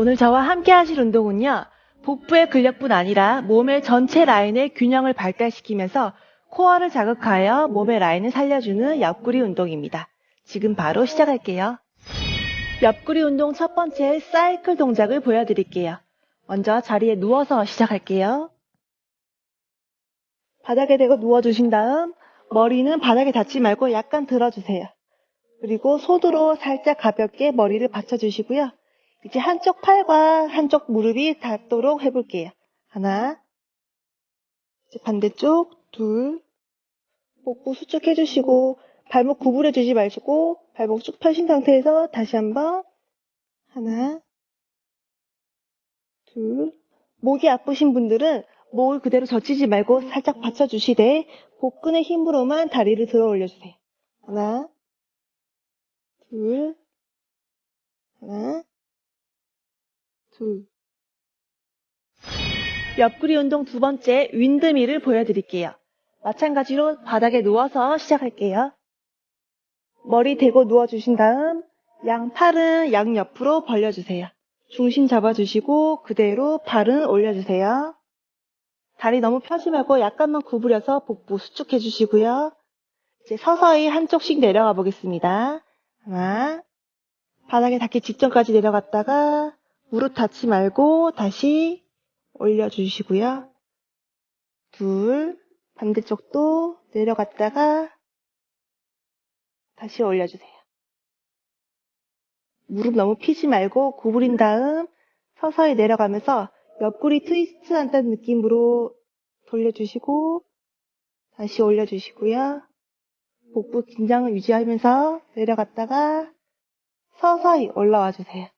오늘 저와 함께 하실 운동은요. 복부의 근력뿐 아니라 몸의 전체 라인의 균형을 발달시키면서 코어를 자극하여 몸의 라인을 살려주는 옆구리 운동입니다. 지금 바로 시작할게요. 옆구리 운동 첫 번째 사이클 동작을 보여드릴게요. 먼저 자리에 누워서 시작할게요. 바닥에 대고 누워주신 다음 머리는 바닥에 닿지 말고 약간 들어주세요. 그리고 손으로 살짝 가볍게 머리를 받쳐주시고요. 이제 한쪽 팔과 한쪽 무릎이 닿도록 해볼게요. 하나, 이제 반대쪽, 둘, 복부 수축해주시고, 발목 구부려주지 마시고, 발목 쭉 펴신 상태에서 다시 한번, 하나, 둘, 목이 아프신 분들은 목을 그대로 젖히지 말고 살짝 받쳐주시되, 복근의 힘으로만 다리를 들어 올려주세요. 하나, 둘, 하나, 둘. 옆구리 운동 두 번째 윈드밀을 보여드릴게요. 마찬가지로 바닥에 누워서 시작할게요. 머리 대고 누워주신 다음 양 팔은 양 옆으로 벌려주세요. 중심 잡아주시고 그대로 발은 올려주세요. 다리 너무 펴지 말고 약간만 구부려서 복부 수축해주시고요. 이제 서서히 한쪽씩 내려가 보겠습니다. 하나, 바닥에 닿기 직전까지 내려갔다가 무릎 닿지 말고 다시 올려주시고요. 둘, 반대쪽도 내려갔다가 다시 올려주세요. 무릎 너무 피지 말고 구부린 다음 서서히 내려가면서 옆구리 트위스트 한다는 느낌으로 돌려주시고 다시 올려주시고요. 복부 긴장을 유지하면서 내려갔다가 서서히 올라와 주세요.